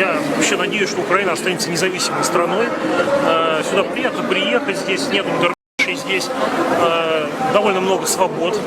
Я вообще надеюсь, что Украина останется независимой страной. Э, Сюда приятно приехать, здесь нет дербышей, здесь э, довольно много свобод.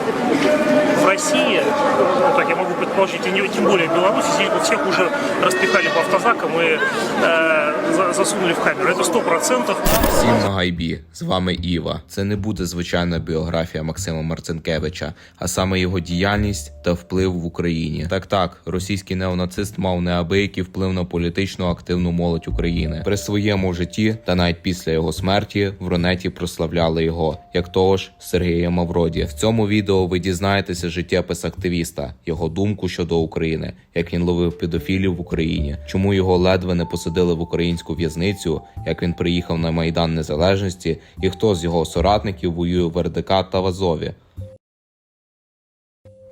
В России, ну, так я могу предположить, и не- тем более в Беларуси, здесь вот всех уже распихали по автозакам и э, за- засунули в камеру. Это сто процентов. Всім на гайбі, з вами Іва. Це не буде звичайна біографія Максима Марцинкевича, а саме його діяльність та вплив в Україні. Так так, російський неонацист мав неабиякий вплив на політично активну молодь України. При своєму житті та навіть після його смерті в Рунеті прославляли його, як того ж Сергія Мавроді. В цьому відео ви дізнаєтеся життєпис активіста, його думку щодо України, як він ловив педофілів в Україні, чому його ледве не посадили в українську в'язницю, як він приїхав на майдан незалежності, і хто з його соратників воює в РДК та в Азові.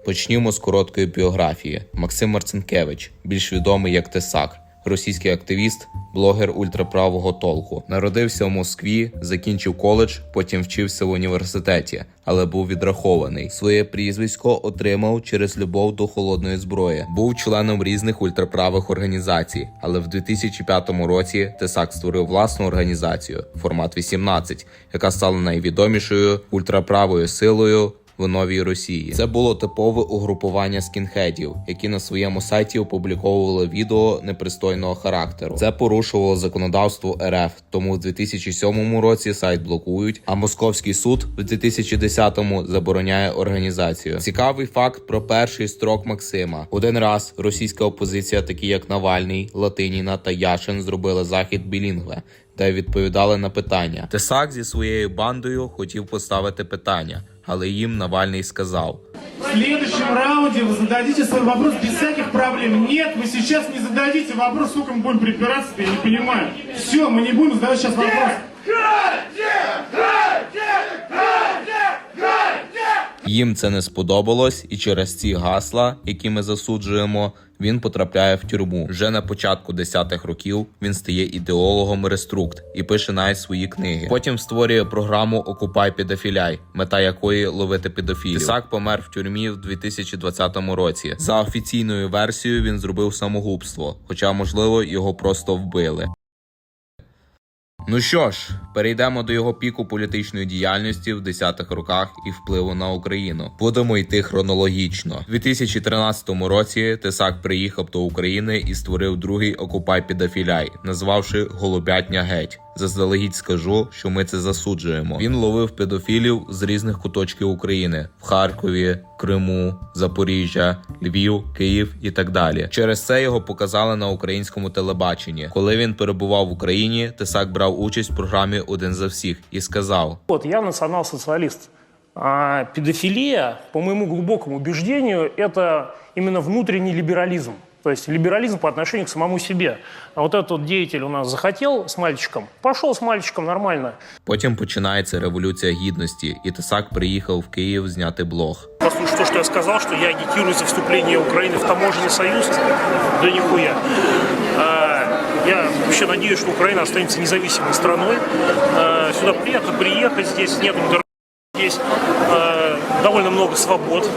Почнімо з короткої біографії. Максим Марцинкевич, більш відомий як Тесак, російський активіст, блогер ультраправого толку. Народився в Москві, закінчив коледж, потім вчився в університеті, але був відрахований. Своє прізвисько отримав через любов до холодної зброї. Був членом різних ультраправих організацій, але в 2005 році Тесак створив власну організацію формат 18, яка стала найвідомішою ультраправою силою в новій Росії. Це було типове угрупування скінхедів, які на своєму сайті опубліковували відео непристойного характеру. Це порушувало законодавство РФ, тому в 2007 році сайт блокують. А московський суд в 2010-му забороняє організацію. Цікавий факт про перший строк Максима. Один раз російська опозиція, такі як Навальний, Латиніна та Яшин, зробили захід білінгве. Де відповідали на питання. Тесак зі своєю бандою хотів поставити питання, але їм Навальний сказав: В следующем раунде вы зададите свой вопрос без всяких проблем. Нет, вы сейчас не зададите вопрос, сколько мы будем припираться, я не понимаю. Все, мы не будем задавать сейчас вопрос. Їм це не сподобалось, і через ці гасла, які ми засуджуємо, він потрапляє в тюрму. Вже на початку десятих років він стає ідеологом реструкт і пише навіть свої книги. Потім створює програму Окупай педофіляй, мета якої ловити педофілів. Ісак помер в тюрмі в 2020 році. За офіційною версією він зробив самогубство, хоча можливо його просто вбили. Ну що ж, перейдемо до його піку політичної діяльності в 10-х роках і впливу на Україну. Будемо йти хронологічно. У 2013 році Тесак приїхав до України і створив другий окупай педофіляй, назвавши Голубятня геть. Заздалегідь скажу, що ми це засуджуємо. Він ловив педофілів з різних куточків України в Харкові, Криму, Запоріжжя, Львів, Київ і так далі. Через це його показали на українському телебаченні. Коли він перебував в Україні, Тесак брав участь в програмі Один за всіх і сказав: Вот, я национал-социалист. А педофилия, по моему глубокому убеждению, это именно внутренний либерализм. То есть либерализм по отношению к самому себе. А вот этот вот деятель у нас захотел с мальчиком, пошел с мальчиком нормально. Потім починається революція гідності, і Тесак приїхав в Київ зняти блог. Послушай, то, что я сказал, что я агитирую за вступление Украины в таможенный союз, да нихуя. А, Я вообще надеюсь, что Украина останется независимой страной. А, Сюда приятно приехать, здесь нет дор- здесь а, довольно много свобод.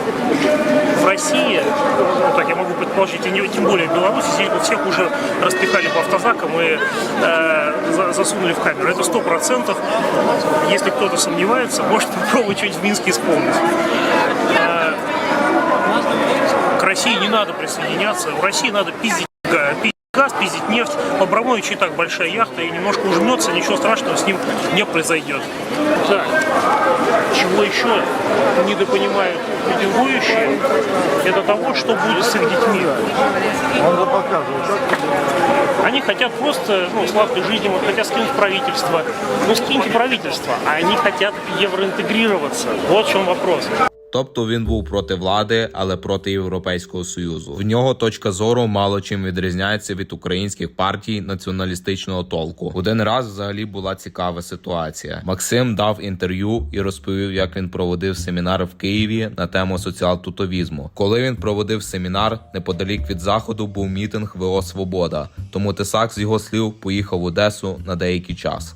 В России, ну, так я могу предположить, и не- тем более в Беларуси, здесь всех уже распихали по автозакам и э, за- засунули в камеру. Это сто процентов. Если кто-то сомневается, может попробовать что-нибудь в Минске исполнить. К России не надо присоединяться. В России надо пиздить газ, пиздить нефть. У Абрамовича и так большая яхта, и немножко ужмется, ничего страшного с ним не произойдет. Так, чего еще недопонимают митингующие, это того, что будет с их детьми. Они хотят просто ну, сладкой жизни, вот хотят скинуть правительство. Ну скиньте правительство, а они хотят евроинтегрироваться. Вот в чем вопрос. Тобто він був проти влади, але проти Європейського союзу. В нього точка зору мало чим відрізняється від українських партій націоналістичного толку. Один раз взагалі була цікава ситуація. Максим дав інтерв'ю і розповів, як він проводив семінар в Києві на тему соціал-тутовізму. Коли він проводив семінар, неподалік від заходу був мітинг ВО Свобода. Тому Тесак з його слів поїхав в Одесу на деякий час.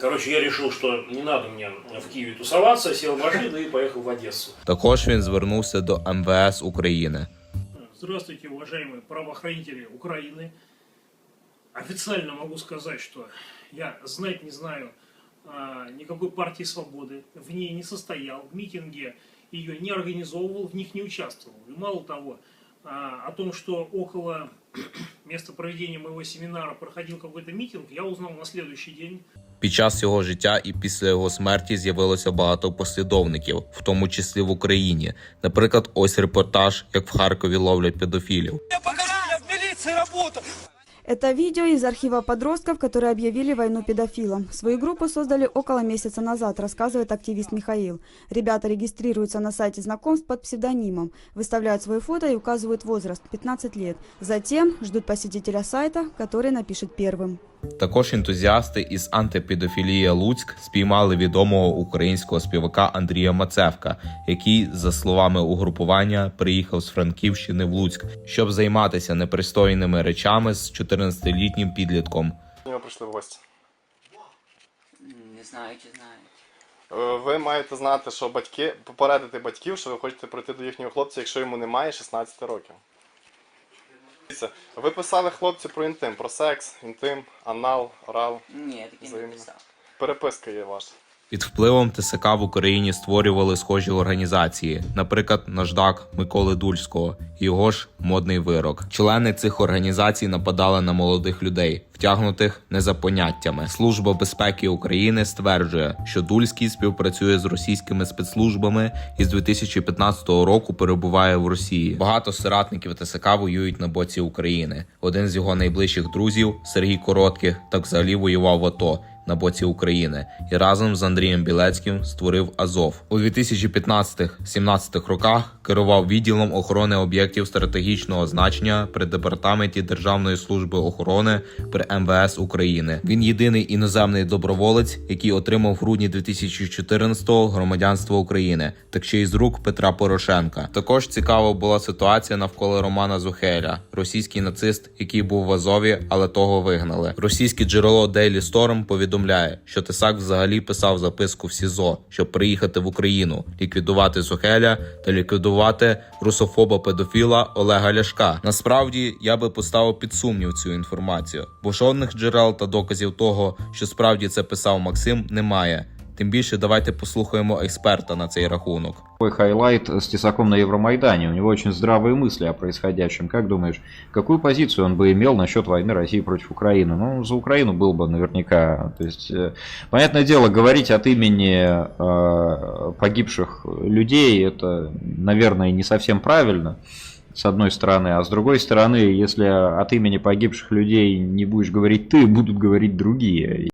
Короче, я решил, что не надо мне в Киеве тусоваться, сел в машину и поехал в Одессу. Також він звернувся до МВС України. Здравствуйте, уважаемые правоохранители Украины. официально могу сказать, что я знать не знаю а, никакой партии свободы, в ней не состоял, в митинге ее не организовывал, в них не участвовал. И мало того, а, о том, что около места проведения моего семинара проходил какой-то митинг, я узнал на следующий день. Під час його життя і після його смерті з'явилося багато послідовників, в тому числі в Україні. Наприклад, ось репортаж, як в Харкові ловлять педофілів. Я покажу, я в міліції работаю. Это видео из архива подростков, которые объявили войну педофилам. Свою группу создали около месяца назад, рассказывает активист Михаил. Ребята регистрируются на сайте знакомств под псевдонимом, выставляют свои фото и указывают возраст – 15 лет. Затем ждут посетителя сайта, который напишет первым. Також ентузіасти із антипедофілія Луцьк спіймали відомого українського співака Андрія Мацевка, який, за словами угрупування, приїхав з Франківщини в Луцьк, щоб займатися непристойними речами з 14-літнім підлітком. Ми прийшли в гості. Не знаю, чи знаю. Е, Ви маєте знати, що батьки попередити батьків, що ви хочете прийти до їхнього хлопця, якщо йому немає 16 років. Дивіться, Ви писали хлопцю про інтим, про секс, інтим, анал, орал. Ні, я таки не Взаємно. писав. Переписка є ваша. Під впливом ТСК в Україні створювали схожі організації, наприклад, наждак Миколи Дульського, його ж модний вирок. Члени цих організацій нападали на молодих людей, втягнутих не за поняттями. Служба безпеки України стверджує, що Дульський співпрацює з російськими спецслужбами і з 2015 року перебуває в Росії. Багато соратників ТСК воюють на боці України. Один з його найближчих друзів, Сергій Коротких, так взагалі воював в АТО на боці України і разом з Андрієм Білецьким створив Азов. У 2015-17 роках керував відділом охорони об'єктів стратегічного значення при департаменті Державної служби охорони при МВС України. Він єдиний іноземний доброволець, який отримав в грудні 2014-го громадянство України, так ще й з рук Петра Порошенка. Також цікава була ситуація навколо Романа Зухеля, російський нацист, який був в Азові, але того вигнали. Російське джерело Daily Storm повідомляє, що Тесак взагалі писав записку в СІЗО, щоб приїхати в Україну, ліквідувати Зухеля та ліквідувати русофоба педофіла Олега Ляшка. Насправді я би поставив під сумнів цю інформацію, бо жодних джерел та доказів того, що справді це писав Максим, немає. Тим більше давайте послухаємо експерта на цей рахунок. Такой хайлайт с Тесаком на Евромайдане. У него очень здравые мысли о происходящем. Как думаешь, какую позицию он бы имел насчет войны России против Украины? Ну, за Украину был бы наверняка. То есть, э, понятное дело, говорить от имени э, погибших людей, это, наверное, не совсем правильно с одной стороны, а с другой стороны, если от имени погибших людей не будешь говорить ты, будут говорить другие.